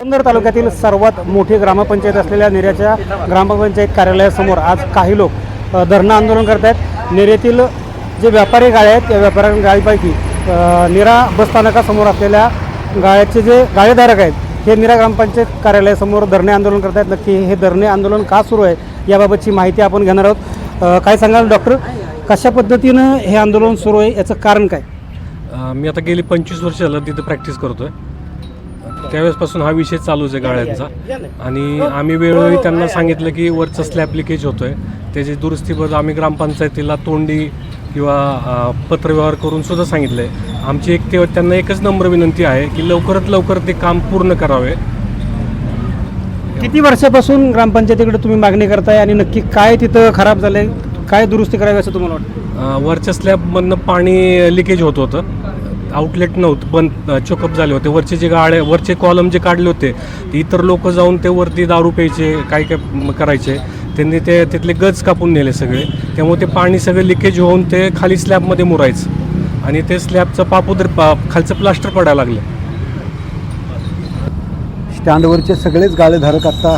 पुरंदर तालुक्यातील सर्वात मोठी ग्रामपंचायत असलेल्या नेऱ्याच्या ग्रामपंचायत कार्यालयासमोर आज काही लोक धरणं आंदोलन करत आहेत. नेरेतील जे व्यापारी गाळे आहेत त्या व्यापारी गाळीपैकी निरा बसस्थानकासमोर असलेल्या गाळ्याचे जे गाळेधारक आहेत हे निरा ग्रामपंचायत कार्यालयासमोर धरणे आंदोलन करत आहेत. नक्की हे धरणे आंदोलन का सुरू आहे याबाबतची माहिती आपण घेणार आहोत. काय सांगाल डॉक्टर? कशा पद्धतीनं हे आंदोलन सुरू आहे याचं कारण काय? मी आता गेली पंचवीस वर्ष झालं तिथं प्रॅक्टिस करतो आहे त्यावेळेसपासून हा विषय चालूच आहे गाळ्यांचा. आणि आम्ही वेळोवेळी त्यांना सांगितलं की वरचं स्लॅब लिकेज होतोय. त्याची दुरुस्तीबद्दल आम्ही ग्रामपंचायतीला तोंडी किंवा पत्रव्यवहार करून सुद्धा सांगितलं आहे आमची एक ते त्यांना एकच नम्र विनंती आहे की लवकरात लवकर ते काम पूर्ण करावे. किती वर्षापासून ग्रामपंचायतीकडे तुम्ही मागणी करताय आणि नक्की काय तिथं खराब झालंय? काय दुरुस्ती करावी असं तुम्हाला वाटतं? वरच्या स्लॅबमधनं पाणी लिकेज होत होतं. आउटलेट नव्हतं बंद चेकअप झाले होते. वरचे जे गाळे वरचे कॉलम जे काढले होते ते इतर लोक जाऊन ते वरती दारू प्यायचे काय काय करायचे त्यांनी ते तिथले गज कापून नेले सगळे. त्यामुळे ते पाणी सगळं लिकेज होऊन ते खाली स्लॅबमध्ये मुरायचं. आणि ते स्लॅबचं पापुदर पा खालचं प्लास्टर पडायला लागलं. स्टँडवरचे सगळेच गाळेधारक आत्ता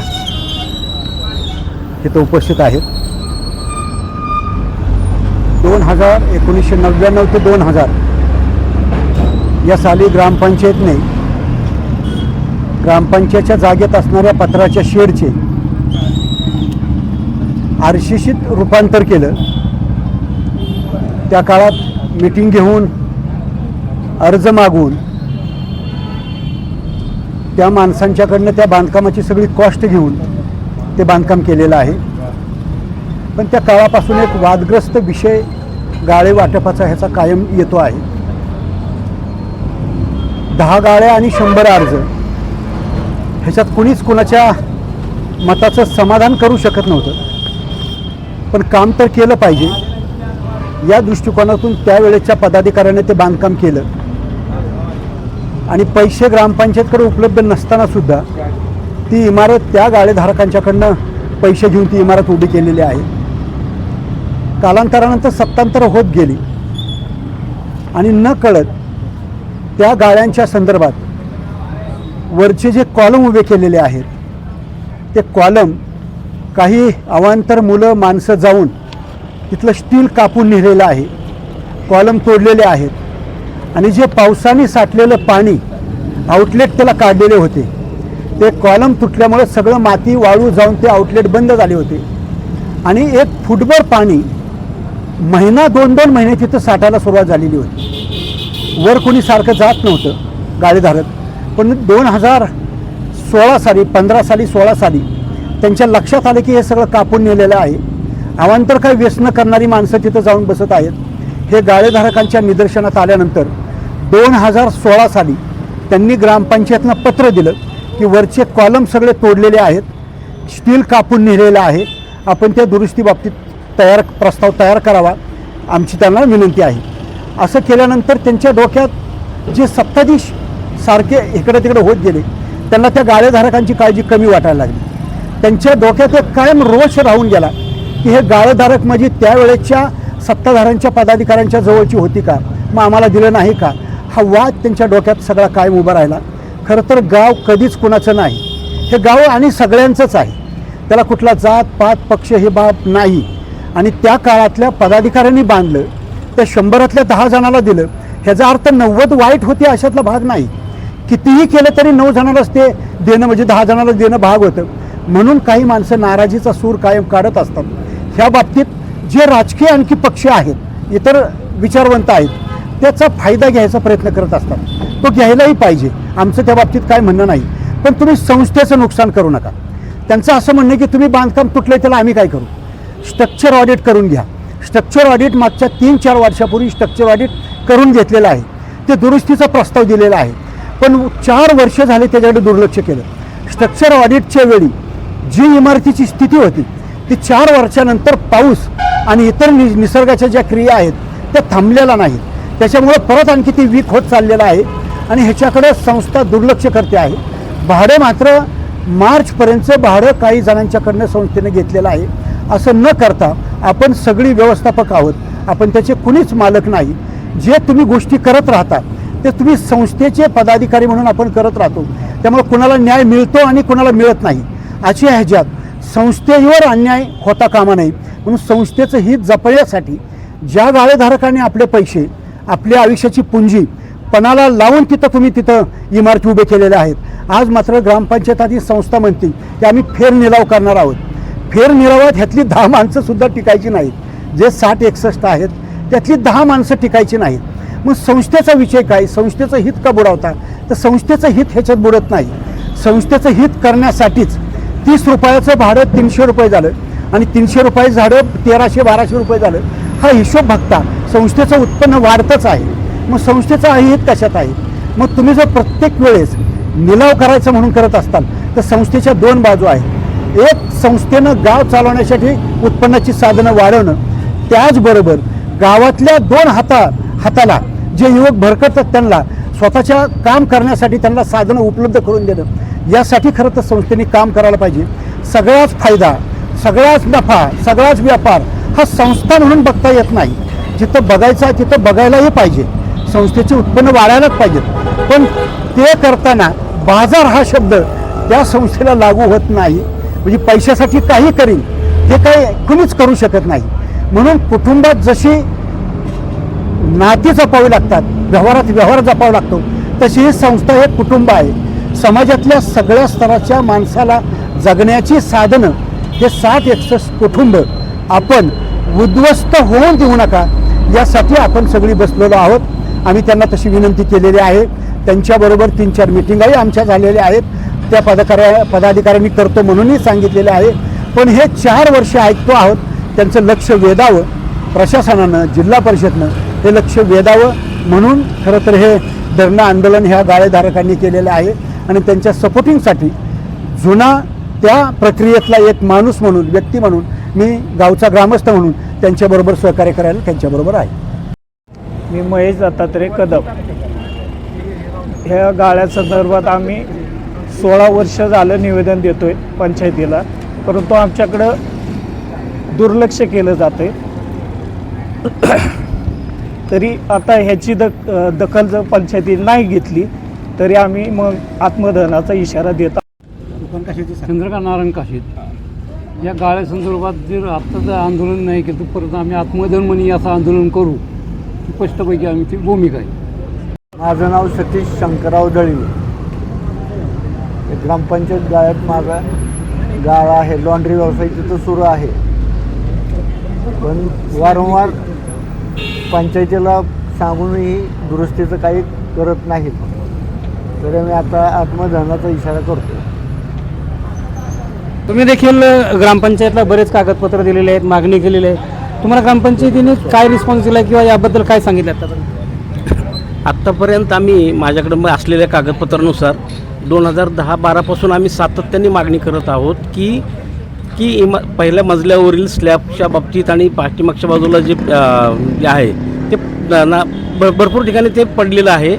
इथं उपस्थित आहेत. दोन हजार एकोणीसशे नव्याण्णव ते दोन हजार या साली ग्रामपंचायतने ग्रामपंचायतच्या जागेत असणाऱ्या पत्राच्या शेडचे आरशीशीत रूपांतर केलं. त्या काळात मिटिंग घेऊन अर्ज मागून त्या माणसांच्याकडनं त्या बांधकामाची सगळी कॉस्ट घेऊन ते बांधकाम केलेलं आहे. पण त्या काळापासून एक वादग्रस्त विषय गाळे वाटपाचा ह्याचा कायम येतो आहे. दहा गाळ्या आणि शंभर अर्ज. ह्याच्यात कुणीच कुणाच्या मताचं समाधान करू शकत नव्हतं. पण काम तर केलं पाहिजे. या दृष्टिकोनातून त्यावेळेच्या पदाधिकाऱ्याने ते बांधकाम केलं. आणि पैसे ग्रामपंचायतकडे उपलब्ध नसतानासुद्धा ती इमारत त्या गाळेधारकांच्याकडनं पैसे घेऊन ती इमारत उभी केलेली आहे. कालांतरानंतर सत्तांतर होत गेली. आणि न कळत त्या गाळ्यांच्या संदर्भात वरचे जे कॉलम उभे केलेले आहेत ते कॉलम काही अवांतर मुलं माणसं जाऊन तिथलं स्टील कापून नेलेलं आहे कॉलम तोडलेले आहेत. आणि जे पावसाने साठलेलं पाणी आउटलेट त्याला काढलेले होते ते कॉलम तुटल्यामुळे सगळं माती वाळू जाऊन ते आउटलेट बंद झाले होते. आणि एक फुटभर पाणी महिना दोन दोन महिने तिथं साठायला सुरुवात झालेली होती. वर कोणी सारखं जात नव्हतं गाडीधारक. पण दोन हजार सोळा साली पंधरा साली सोळा साली त्यांच्या लक्षात आलं की हे सगळं कापून नेलेलं आहे. अवांतर काही व्यसनं करणारी माणसं तिथं जाऊन बसत आहेत. हे गाळेधारकांच्या निदर्शनात आल्यानंतर दोन हजार सोळा साली त्यांनी ग्रामपंचायतनं पत्र दिलं की वरचे कॉलम सगळे तोडलेले आहेत. स्टील कापून नेलेलं आहे. आपण त्या दुरुस्तीबाबतीत तयार प्रस्ताव तयार करावा. आमची त्यांना विनंती आहे. असं केल्यानंतर त्यांच्या डोक्यात जे सत्ताधीश सारखे इकडे तिकडे होत गेले त्यांना त्या गाळेधारकांची काळजी कमी वाटायला लागली. त्यांच्या डोक्यात एक कायम रोष राहून गेला की हे गाळेधारक म्हणजे त्यावेळेच्या सत्ताधाऱ्यांच्या पदाधिकाऱ्यांच्या जवळची होती का? मग आम्हाला दिलं नाही का? हा वाद त्यांच्या डोक्यात सगळा कायम उभा राहिला. खरं तर गाव कधीच कुणाचं नाही. हे गाव आणि सगळ्यांचंच आहे. त्याला कुठला जात पात पक्ष हे बाब नाही. आणि त्या काळातल्या पदाधिकाऱ्यांनी बांधलं. त्या शंभरातल्या दहा जणाला दिलं. ह्याचा अर्थ नव्वद वाईट होते अशातला भाग नाही. कितीही केलं तरी नऊ जणालाच ते देणं म्हणजे दहा जणाला देणं भाग होतं. म्हणून काही माणसं नाराजीचा सूर कायम काढत असतात. ह्या बाबतीत जे राजकीय आणखी पक्ष आहेत इतर विचारवंत आहेत त्याचा फायदा घ्यायचा प्रयत्न करत असतात. तो घ्यायलाही पाहिजे. आमचं त्या बाबतीत काय म्हणणं नाही. पण तुम्ही संस्थेचं नुकसान करू नका. त्यांचं असं म्हणणं की तुम्ही बांधकाम तुटलं त्याला आम्ही काय करू? स्ट्रक्चर ऑडिट करून घ्या. स्ट्रक्चर ऑडिट मागच्या तीन चार वर्षापूर्वी स्ट्रक्चर ऑडिट करून घेतलेलं आहे. ते दुरुस्तीचा प्रस्ताव दिलेला आहे. पण चार वर्ष झाले त्याच्याकडे दुर्लक्ष केलं. स्ट्रक्चर ऑडिटच्या वेळी जी इमारतीची स्थिती होती ती चार वर्षानंतर पाऊस आणि इतर नि निसर्गाच्या ज्या क्रिया आहेत त्या थांबलेल्या नाहीत. त्याच्यामुळं परत आणखी ती वीक होत चाललेलं आहे आणि ह्याच्याकडे संस्था दुर्लक्ष करते आहे. भाडे मात्र मार्चपर्यंतचं भाडं काही जणांच्याकडनं संस्थेने घेतलेलं आहे. असं न करता आपण सगळी व्यवस्थापक आहोत. आपण त्याचे कुणीच मालक नाही. जे तुम्ही गोष्टी करत राहता ते तुम्ही संस्थेचे पदाधिकारी म्हणून आपण करत राहतो. त्यामुळे कुणाला न्याय मिळतो आणि कुणाला मिळत नाही. अशा ह्याच्यात. संस्थेवर अन्याय होता कामा नये. म्हणून संस्थेचं हित जपण्यासाठी ज्या गाळेधारकांनी आपले पैसे आपल्या आयुष्याची पुंजी पणाला लावून तिथं तुम्ही तिथं इमारती उभे केलेल्या आहेत. आज मात्र ग्रामपंचायत आधी संस्था म्हणते की आम्ही फेरनिलाव करणार आहोत. फेरनिरावात ह्यातली दहा माणसंसुद्धा टिकायची नाहीत. जे साठ एकसष्ट आहेत त्यातली दहा माणसं टिकायची नाहीत. मग संस्थेचा विषय काय? संस्थेचं हित का बुडवता? तर संस्थेचं हित ह्याच्यात बुडत नाही. संस्थेचं हित करण्यासाठीच तीस रुपयाचं भाडं तीनशे रुपये झालं आणि तीनशे रुपये झाडं तेराशे बाराशे रुपये झालं. हा हिशोब बघता संस्थेचं उत्पन्न वाढतंच आहे. मग संस्थेचं हित कशात आहे? मग तुम्ही जर प्रत्येक वेळेस निलाव करायचं म्हणून करत असताल तर संस्थेच्या दोन बाजू आहेत. एक संस्थेनं गाव चालवण्यासाठी उत्पन्नाची साधनं वाढवणं. त्याचबरोबर गावातल्या दोन हाता हाताला जे युवक भरकटतात त्यांना स्वतःच्या काम करण्यासाठी त्यांना साधनं उपलब्ध करून देणं. यासाठी खरं तर संस्थेने काम करायला पाहिजे. सगळाच फायदा सगळाच नफा सगळाच व्यापार हा संस्था म्हणून बघता येत नाही. जिथं बघायचं आहे तिथं बघायलाही पाहिजे. संस्थेचे उत्पन्न वाढायलाच पाहिजेत. पण ते करताना बाजार हा शब्द त्या संस्थेला लागू होत नाही. म्हणजे पैशासाठी काही करीन हे काही कुणीच करू शकत नाही. म्हणून कुटुंबात जशी नाती जपावी लागतात व्यवहारात व्यवहार जपावा लागतो तशी ही संस्था हे कुटुंब आहे. समाजातल्या सगळ्या स्तराच्या माणसाला जगण्याची साधनं हे सात एकसष्ट कुटुंब आपण उद्ध्वस्त होऊन देऊ नका यासाठी आपण सगळी बसलेलो आहोत. आम्ही त्यांना तशी विनंती केलेली आहे. त्यांच्याबरोबर तीन चार मिटिंगाही आमच्या झालेल्या आहेत. त्या पदकार्या पदाधिकाऱ्यांनी करतो म्हणूनही सांगितलेलं आहे. पण हे चार वर्ष ऐकतो आहोत. त्यांचं लक्ष वेधावं. प्रशासनानं जिल्हा परिषदनं हे लक्ष वेधावं म्हणून खरं तर हे धरणं आंदोलन ह्या गाळेधारकांनी केलेलं आहे. आणि त्यांच्या सपोर्टिंगसाठी जुना त्या प्रक्रियेतला एक माणूस म्हणून व्यक्ती म्हणून मी गावचा ग्रामस्थ म्हणून त्यांच्याबरोबर सहकार्य करायला त्यांच्याबरोबर आहे. मी महेश दत्तात्रय कदम. ह्या गाळ्यासंदर्भात आम्ही सोळा वर्ष झालं निवेदन देतोय पंचायतीला. परंतु आमच्याकडं दुर्लक्ष केलं जातं तरी आता ह्याची दक दखल जर पंचायतीने नाही घेतली तरी आम्ही मग आत्मदहनाचा इशारा देत चंद्रकांत नारायण काशीद या गाळ्यासंदर्भात जर आत्ता जर आंदोलन नाही केलं तर परत आम्ही आत्मदन म्हणी असं आंदोलन करू. स्पष्टपैकी आमची भूमिका आहे. माझं नाव सतीश शंकरराव दळवी. ग्रामपंचायत गाळ्यात माझा गाळा आहे. लॉन्ड्री व्यवसाय तिथं सुरू आहे. पण वारंवार पंचायतीला सांगूनही दुरुस्तीचं काही करत नाहीत. तर मी आता आत्मधनाचा इशारा करतो तुम्ही देखील ग्रामपंचायतला बरेच कागदपत्र दिलेले आहेत मागणी केलेली आहे. तुम्हाला ग्रामपंचायतीने काय रिस्पॉन्स दिला किंवा याबद्दल काय सांगितलं आतापर्यंत आत्तापर्यंत आम्ही माझ्याकडे असलेल्या कागदपत्रानुसार दोन हजार दहा बारापासून आम्ही सातत्याने मागणी करत आहोत की की इमा पहिल्या मजल्यावरील स्लॅबच्या बाबतीत आणि पाठीमागच्या बाजूला जे जे आहे ते ना भर भरपूर ठिकाणी ते पडलेलं आहे.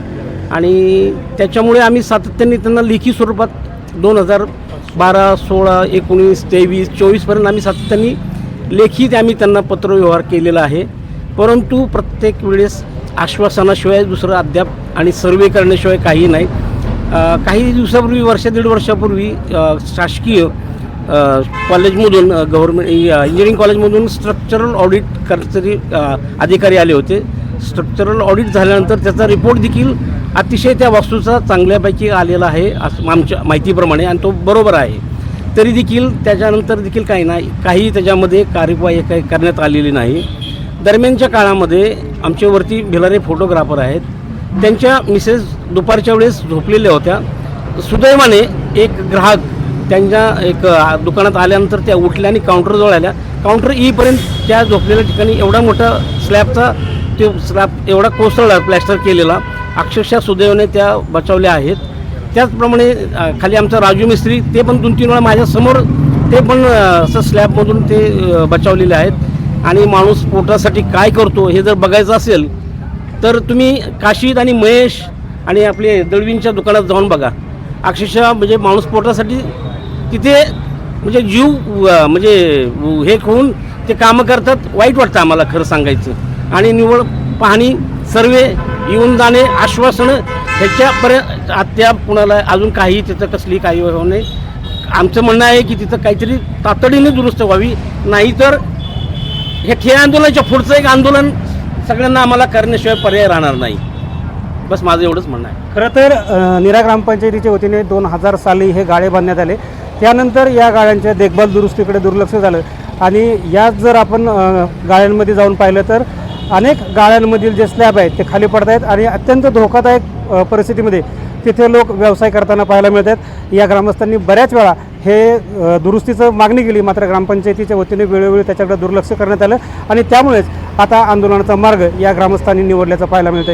आणि त्याच्यामुळे आम्ही सातत्याने त्यांना लेखी स्वरूपात दोन हजार बारा सोळा एकोणीस तेवीस चोवीसपर्यंत आम्ही सातत्याने लेखी ते आम्ही त्यांना पत्रव्यवहार केलेला आहे. परंतु प्रत्येक वेळेस आश्वासनाशिवाय दुसरं अद्याप आणि सर्वे करण्याशिवाय काही नाही. काही दिवसापूर्वी वर्ष दीड वर्षापूर्वी शासकीय कॉलेजमधून गव्हर्मेंट इंजिनिअरिंग कॉलेजमधून स्ट्रक्चरल ऑडिट करतरी अधिकारी आले होते. स्ट्रक्चरल ऑडिट झाल्यानंतर त्याचा रिपोर्ट देखील अतिशय त्या वास्तूचा चांगल्यापैकी आलेला आहे असं आमच्या माहितीप्रमाणे आणि तो बरोबर आहे. तरी देखील त्याच्यानंतर देखील काही नाही काही त्याच्यामध्ये कार्यवाही काही करण्यात आलेली नाही. दरम्यानच्या काळामध्ये आमच्यावरती भिलारे फोटोग्राफर आहेत. त्यांच्या मिसेस दुपारच्या वेळेस झोपलेल्या होत्या. सुदैवाने एक ग्राहक त्यांच्या एक दुकानात आल्यानंतर त्या उठल्या आणि काउंटरजवळ आल्या. काउंटर येईपर्यंत त्या झोपलेल्या ठिकाणी एवढा मोठा स्लॅबचा तो स्लॅब एवढा कोसळला प्लॅस्टर केलेला. अक्षरशः सुदैवाने त्या बचावल्या आहेत. त्याचप्रमाणे खाली आमचा राजू मिस्त्री ते पण दोन तीन वेळा माझ्यासमोर ते पण असं स्लॅबमधून ते बचावलेले आहेत. आणि माणूस पोटासाठी काय करतो हे जर बघायचं असेल तर तुम्ही काशीद आणि महेश आणि आपले दळवींच्या दुकानात जाऊन बघा. अक्षरशः म्हणजे माणूस पोटासाठी तिथे म्हणजे जीव म्हणजे हे होऊन ते कामं करतात वाईट वाटतं आम्हाला खरं सांगायचं. आणि निवड पाहणी सर्वे येऊन जाणे आश्वासनं ह्याच्यापर्यंत आत्या कुणाला अजून काही तिथं कसली काही होऊ नये. आमचं म्हणणं आहे की तिथं काहीतरी तातडीने दुरुस्त व्हावी. नाहीतर हे ठे आंदोलनाच्या पुढचं एक आंदोलन सगळ्यांना आम्हाला करण्याशिवाय पर्याय राहणार नाही. बस माझं एवढंच म्हणणं आहे. खरं तर अ, निरा ग्रामपंचायतीच्या वतीने दोन हजार साली हे गाळे बांधण्यात आले. त्यानंतर या गाळ्यांच्या देखभाल दुरुस्तीकडे दुर्लक्ष झालं. आणि यात जर आपण अ, गाळ्यांमध्ये जाऊन पाहिलं तर अनेक गाळ्यांमधील जे स्लॅब आहेत ते खाली पडत आहेत आणि अत्यंत धोकादायक अ, परिस्थितीमध्ये तिथे लोक व्यवसाय करताना पाहायला मिळतात. या ग्रामस्थांनी बऱ्याच वेळा हे दुरुस्तीचं मागणी केली मात्र ग्रामपंचायतीच्या वतीने वेळोवेळी त्याच्याकडे दुर्लक्ष करण्यात आलं आणि त्यामुळेच आता आंदोलनाचा मार्ग या ग्रामस्थांनी निवडल्याचं पाहायला मिळतं